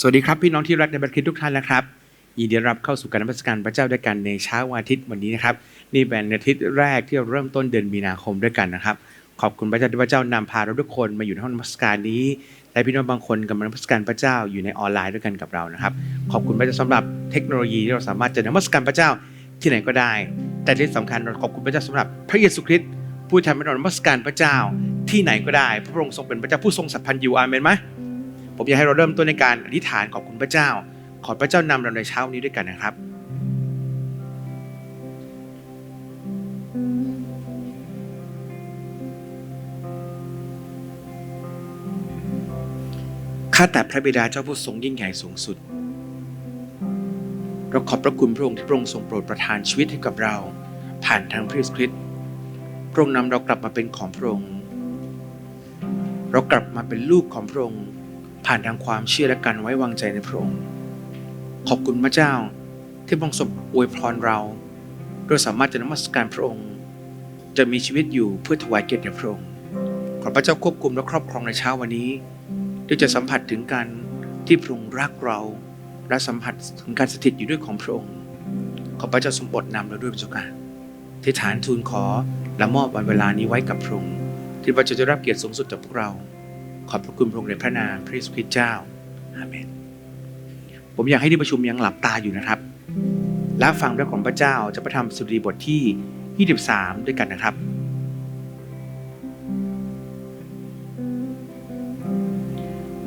สวัสดีครับ พี่น้องที่รักในบัตรคิดทุกท่านนะครับยินดีรับเข้าสู่การนมัสการพระเจ้าด้วยกันในเช้าวันอาทิตย์วันนี้นะครับ นี่เป็นอาทิตย์แรกที่เราเริ่มต้นเดือนมีนาคมด้วยกันนะครับ ขอบคุณพระเจ้าที่พระเจ้านำพาเราทุกคนมาอยู่ในห้องนมัสการนี้และพี่น้องบางคนกำลังนมัสการพระเจ้าอยู่ในออนไลน์ด้วยกันกับเรานะครับ ขอบคุณพระเจ้าสำหรับเทคโนโลยีที่เราสามารถจะนมัสการพระเจ้าที่ไหนก็ได้ แต่ที่สำคัญเราขอบคุณพระเจ้าสำหรับพระเยซูคริสต์ผู้ทำให้เรานมัสการพระเจ้าที่ไหนก็ได้ พระองค์ทรงเป็นพระเจ้าผู้ทรงสัพพันธ์อยู่อาเมนไหม ผมอยากให้เราเริ่มต้นในการอธิษฐานขอบคุณพระเจ้า ขอพระเจ้านำเราในเช้านี้ด้วยกันนะครับข้าแต่พระบิดาเจ้าผู้ทรงยิ่งใหญ่สูงสุด เราขอบพระคุณพระองค์ที่พระองค์ทรงโปรดประทานชีวิตให้กับเรา ผ่านทางพระคริสต์พระองค์นำเรากลับมาเป็นของพระองค์ เรากลับมาเป็นลูกของพระองค์ ผ่านทางความเชื่อและการไว้วางใจในพระองค์ ขอบคุณพระเจ้าที่พรงค์ทรงอวยพรเราเราสามารถจะนมัสการพระองค์ จะมีชีวิตอยู่เพื่อถวายเกียรติแด่พระองค์ขอพระเจ้าควบคุมและครอบครองในเช้าวันนี้ด้วยจะสัมผัสถึงการที่พระองค์รักเรา และสัมผัสถึงการสถิตอยู่ด้วยของพระองค์ ขอพระเจ้าทรงโปรดนำเราด้วยพระเจ้าค่ะที่ฐานทูลขอและมอบวันเวลานี้ไว้กับพระองค์ที่พระเจ้าจะรับเกียรติสูงสุดจากพวกเรา ขอบพระคุณพระองค์ในพระนามพระเยซูคริสต์เจ้าอาเมน ผมอยากให้ที่ประชุมยังหลับตาอยู่นะครับ และฟังเรื่องของพระเจ้าจะประทำสุดีบทที่ 23 ด้วยกันนะครับ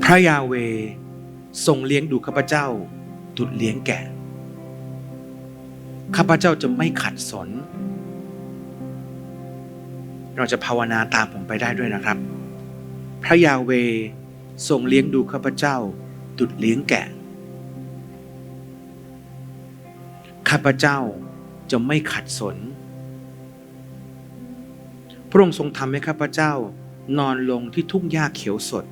พระยาเวทรงเลี้ยงดูข้าพเจ้าดุดเลี้ยงแก่ข้าพเจ้าจะไม่ขัดสน เราจะภาวนาตามผมไปได้ด้วยนะครับ พระยาเวทรงเลี้ยงดูข้าพเจ้า ดุดเลี้ยงแกะ ข้าพเจ้าจะไม่ขัดสน พระองค์ทรงทำให้ข้าพเจ้านอนลงที่ทุ่งหญ้าเขียวสด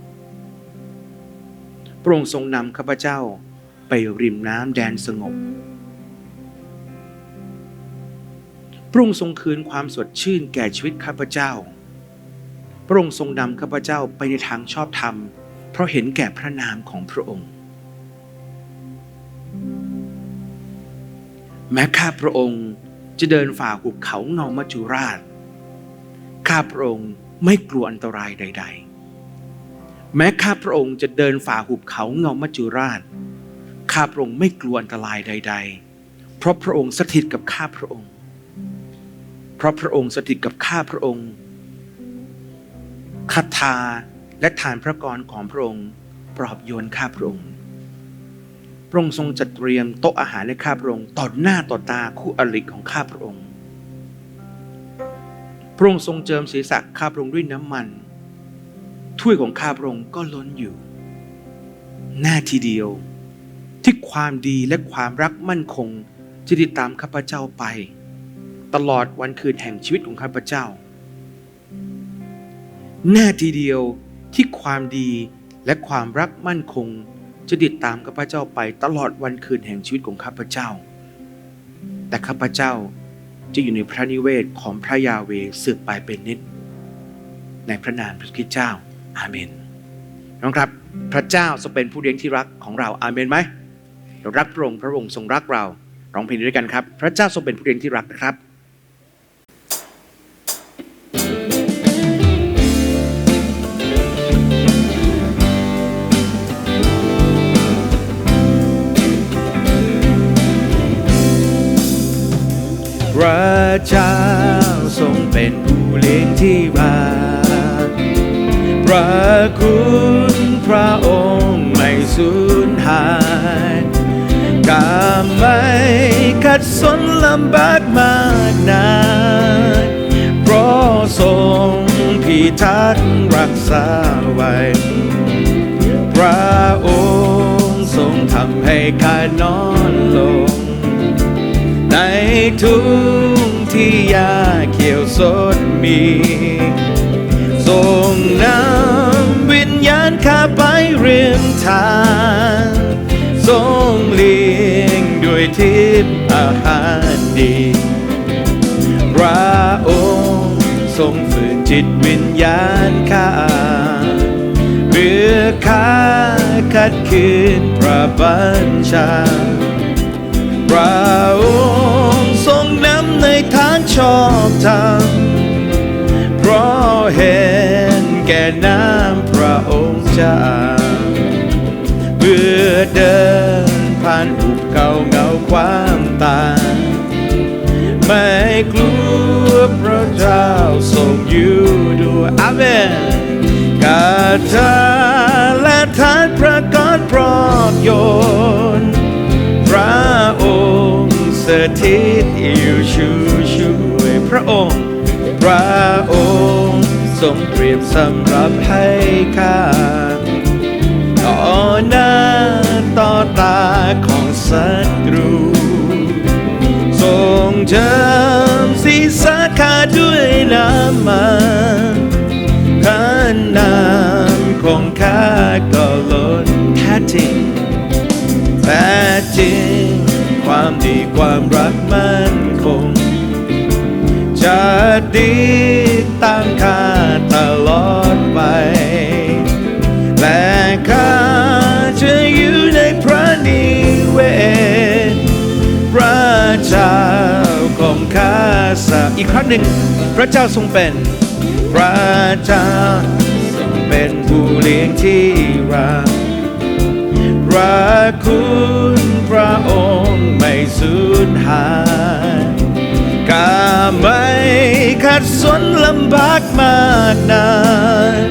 พระองค์ทรงนำข้าพเจ้าไปริมน้ำแดนสงบ พระองค์ทรงคืนความสดชื่นแก่ชีวิตข้าพเจ้า พระองค์ทรงนำข้าพเจ้าไปในทางชอบธรรม เพราะเห็นแก่พระนามของพระองค์ แม้ข้าพระองค์จะเดินฝ่าหุบเขาเงามัจจุราช ข้าพระองค์ไม่กลัวอันตรายใด ๆ แม้ข้าพระองค์จะเดินฝ่าหุบเขาเงามัจจุราช ข้าพระองค์ไม่กลัวอันตรายใด ๆ เพราะพระองค์สถิตกับข้าพระองค์ เพราะพระองค์สถิตกับข้าพระองค์ คาถาและทานพระกรของพระองค์ปลอบโยนข้าพระองค์พระองค์ทรงจัดเตรียมโต๊ะอาหารให้ข้าพระองค์ต่อหน้าต่อตาคู่อริของข้าพระองค์ พระองค์ทรงเจิมศีรษะข้าพระองค์ด้วยน้ำมัน ถ้วยของข้าพระองค์ก็ล้นอยู่ หน้าทีเดียวที่ความดีและความรักมั่นคงจะติดตามข้าพเจ้าไป ตลอดวันคืนแห่งชีวิตของข้าพเจ้า แน่ทีเดียวที่ความดีและความรักมั่นคง จะติดตามข้าพเจ้าไปตลอดวันคืนแห่งชีวิตของข้าพเจ้า แต่ข้าพเจ้าจะอยู่ในพระนิเวศของพระยาเวสืบไปเป็นนิจในพระนามพระคริสต์เจ้า อาเมนน้องครับ พระเจ้าทรงเป็นผู้เลี้ยงที่รักของเรา อาเมนไหมเรารักพระองค์พระองค์ทรงรักเราร้องเพลงนี้ด้วยกันครับ พระเจ้าทรงเป็นผู้เลี้ยงที่รักนะครับ กาไม่ขัดสนลำบากมากนานเพราะทรงพิทักษ์รักษาไว้ พระองค์ทรงทำให้ข้านอนลง ในทุ่งที่ยาเขียวสดมี ทรงนำวิญญาณข้าไปเรียมทาง อาหารดีพระองค์ทรงฝืนจิตวิญญาณข้าเพื่อข้าขัดดคืนพระบัญชาพระองค์ทรงนำในทางชอบธรรมเพราะเห็นแก่น้ำพระองค์เจ้าเพื่อเดินาถาและทานพระกรพร้อมโยน พระองค์สถิตอยู่ชูช่วยพระองค์ พระองค์ทรงเตรียมสำหรับให้ข้า ท้จริงแต่จริง ความดีความรักมั่นคง จะดีตามข้าตลอดไป และข้าจะอยู่ในพระนิเวศพระเจ้าของข้าสักอีกครั้งหนึ่ง พระเจ้าทรงเป็นพระเจ้าทรงเป็นผู้เลี้ยงที่รัก ระคุณพระองค์ไม่สูญหายกาไม่ขัดสนลำบากมากนาน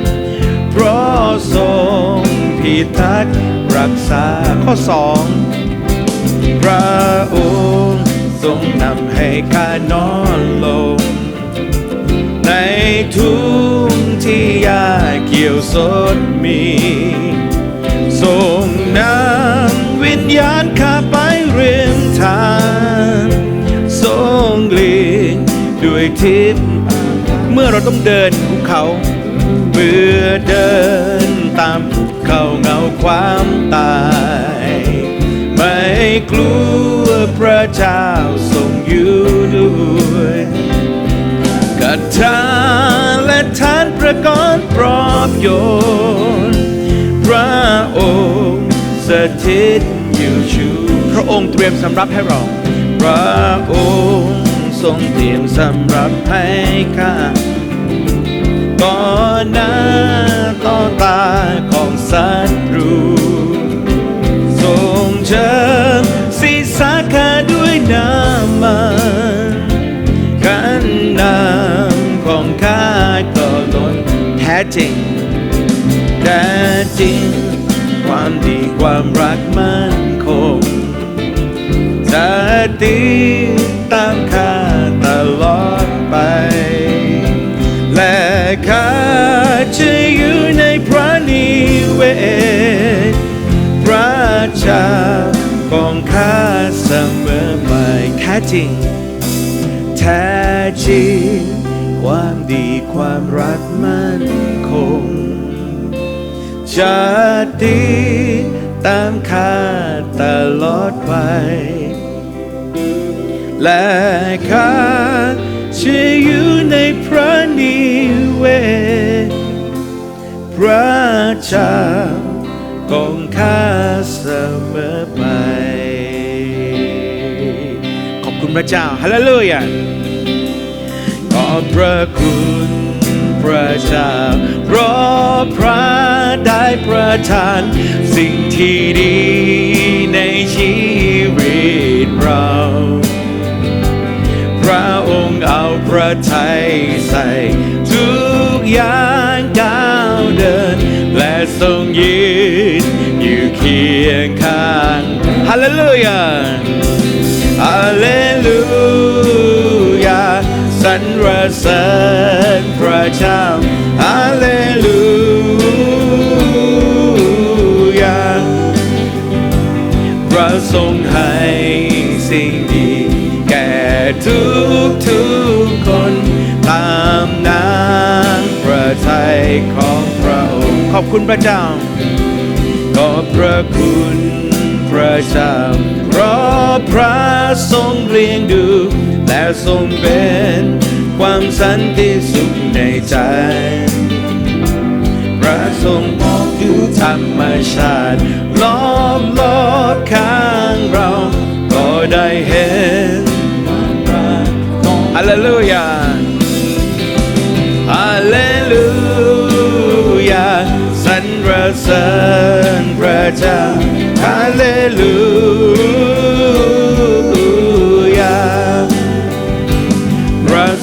เพราะทรงพิทักษ์รักษาข้อสองพระองค์ทรงนำให้ข้านอนลง ในทุ่งที่ยาเกี่ยวสดมี งนำวิญญาณข้าไปเรียมทางส่งเลีนด้วยทิพย์เมื่อเราต้องเดินภูเขา เมื่อเดินตามภูเขาเงาความตาย ไม่กลัวพระเจ้าทรงอยู่ด้วยกัดทาและทานประกอบปลอบโยน องค์สถิตอยู่ชูพระองค์เตรียมสำรับให้เราพระองค์ทรงเตรียมสำรับให้ข้าก่อนหน้าต่อตาของศัตรูทรงเชิญศีรษะข้าด้วยน้ำมันกันน้ำของข้าก็ล้นแท้จริงแต่จริง ความรักมั่นคงจะติตามข้าตลอดไป และข้าจะอยู่ในพระนิเวศพระเจ้าของข้าเสมอไปแท้จริงแท้จริงความดีความรักมั่นคงจะดี ตามข้าตลอดไป และข้าจะอยู่ในพระนิเวศพระเจ้าของข้าเสมอไป ขอบคุณพระเจ้า ฮาเลลูยาขอบพระคุณ ระเจ้าเพราะพระได้ประทานสิ่งที่ดีในชีวิตเรา พระองค์เอาพระทัยใส่ทุกอย่างก้าวเดิน และทรงยืนอยู่เคียงข้างฮาเลลูยาฮาเลลู รรเสริญพระเจ้าฮาเลลูยาพระทรงให้สิ่งดีแก่ทุกทุกคนตามน้ำพระทัยของพระองค์ขอบคุณพระเจ้า ขอบพระคุณพระเจ้าเพราะพระทรงเลี้ยงดูและทรงเป็น ความสันติสุขในใจ พระทรงมองดูธรรมชาติล้อมรอบข้างเรา ก็ได้เห็นฮาเลลูยาฮาเลลูยาสรรเสริญพระเจ้าฮาเลลู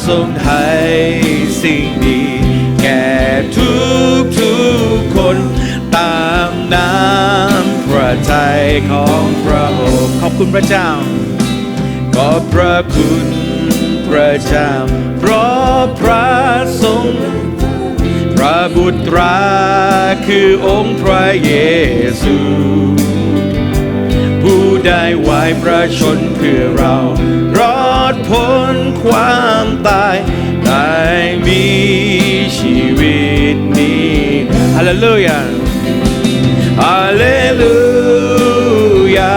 ทรงให้สิ่งดี แก่ทุกทุกๆคนตามน้ำพระทัยของพระองค์ขอบคุณพระเจ้า ขอบพระคุณพระเจ้าเพราะพระทรงพระบุตราคือองค์พระเยซูผู้ได้ไว้พระชนเพื่อเราเรอ ดพ้นความตายได้มีชีวิตนี้ฮาเลลูยาฮาเลลูยา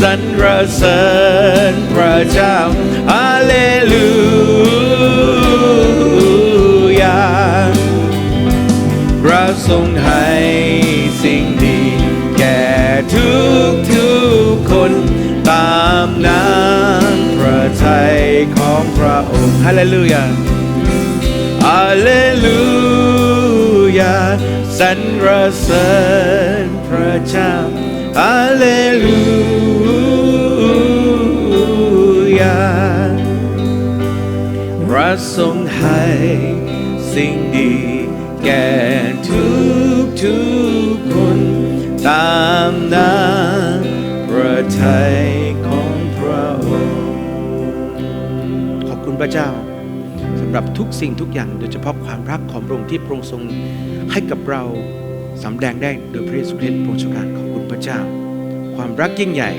สรรเสริญพระเจ้าฮาเลลูยาพระทรงให้สิ่งดีแก่ทุกทุกคนตามน้ำ พระทัยของพระองค์ฮาเลลูยาฮาเลลูยาสรรเสริญพระเจ้าฮาเลลูยาพระทรงให้สิ่งดีแก่ทุกทุกคนตามน้ำพระทัย พระเจ้าสำหรับทุกสิ่งทุกอย่างโดยเฉพาะความรักของพระองค์ที่พระองค์ทรงให้กับเราสำแดงได้โดยพระเยซูคริสต์พระองค์ทรงการขอบคุณพระเจ้า ความรักยิ่งใหญ่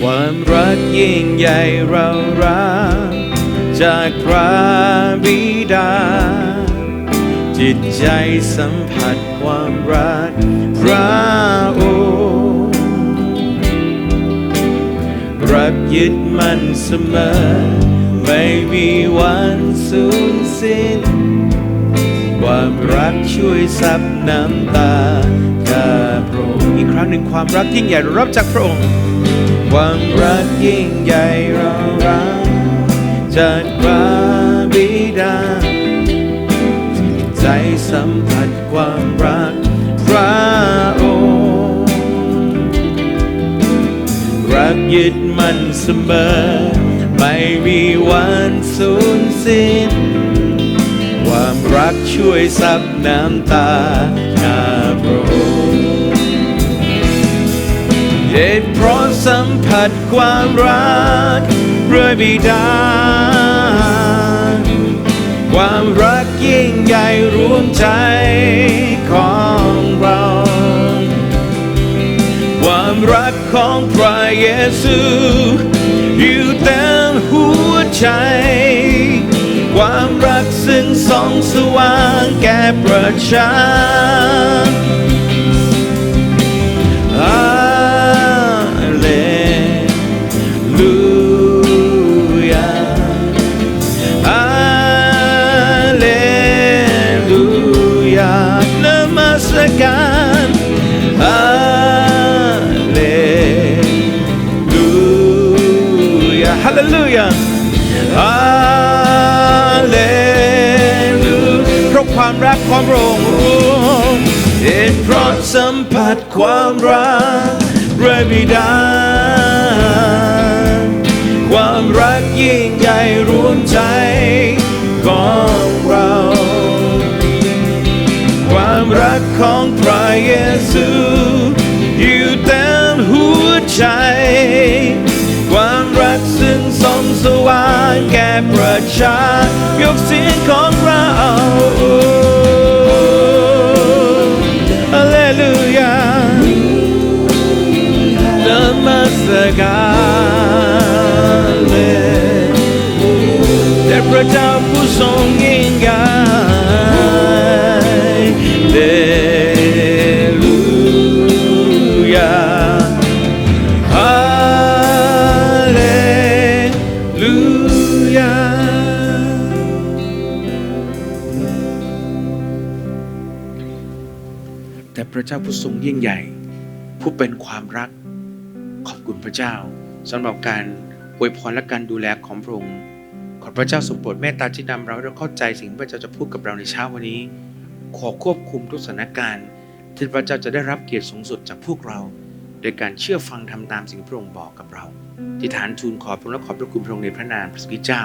ความรักยิ่งใหญ่เรารักจากพระบิดา จิตใจสัมผัสความรักพระองค์ ยึดมั่นเสมอ ไม่มีวันสูญสิ้น ความรักช่วยซับน้ำตากับพระองค์อีกครั้งหนึ่งความรักยิ่งใหญ่รับจากพระองค์ ความรักยิ่งใหญ่เรารักจากพระบิดาจิตใจสัมผัสความรัก ยึดมั่นเสมอ ไม่มีวันสูญสิ้น ความรักช่วยซับน้ำตาหน้าพระองค์เหตุเพราะสัมผัสความรักพระบิดา ความรักยิ่งใหญ่รวมใจของเรา รักของพระเยซูอยู่เต็มหัวใจ ความรักซึ่งส่องสว่างแก่ประชาฮาเลลูยาฮาเลลูยานมัสการาฮาเลลูยาฮาเลลูเพราะความรักของพระองค์เหตุเพราะสัมผัสความรักพระบิดา ความรักยิ่งใหญ่รวมใจของเรา ความรักของพระเยซูอยู่เต็มหัวใจ ความรักซึ่งส่องสว่างแก่ประชายกเสียงของเราฮาเลลูยานมัสการเลแต่พระเจ้าผู้ทรงยิ่งใหญ่ แต่พระเจ้าผู้ทรงยิ่งใหญ่ ผู้เป็นความรัก ขอบคุณพระเจ้าสำหรับการอวยพรและการดูแลของพระองค์ขอพระเจ้าทรงโปรดเมตตาที่นำเราให้เราเข้าใจสิ่งที่พระเจ้าจะพูดกับเราในเช้าวันนี้ ขอควบคุมทุกสถานการณ์ที่พระเจ้าจะได้รับเกียรติสูงสุดจากพวกเรา โดยการเชื่อฟังทำตามสิ่งที่พระองค์บอกกับเราที่ฐานทูลขอบพระองค์และขอบพระคุณพระองค์ในพระนามพระสุคิเจ้า